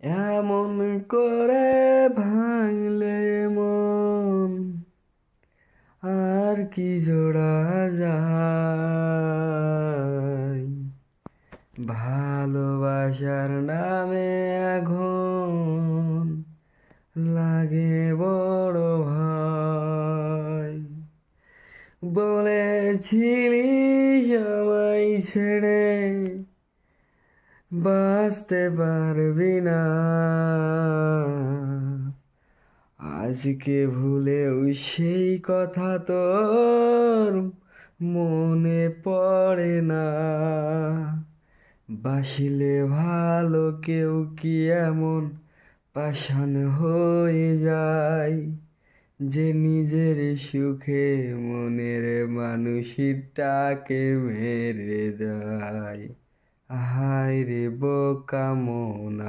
এমন করে ভাঙলে মন, আর কি জোড়া যায়? ভালোবাসার নামে এখন লাগে বড় ভয় বলেছিলি সবাই ছেড়ে বাঁচতে পারবি না। আজকে ভুলেও সেই কথা তোর মনে পড়ে না। বাসিলে ভালো কেউ কি এমন পাষাণ হয়ে যায় যে নিজের সুখে মনের মানুষটাকে মেরে দেয়? হায় রে বোকা মনা।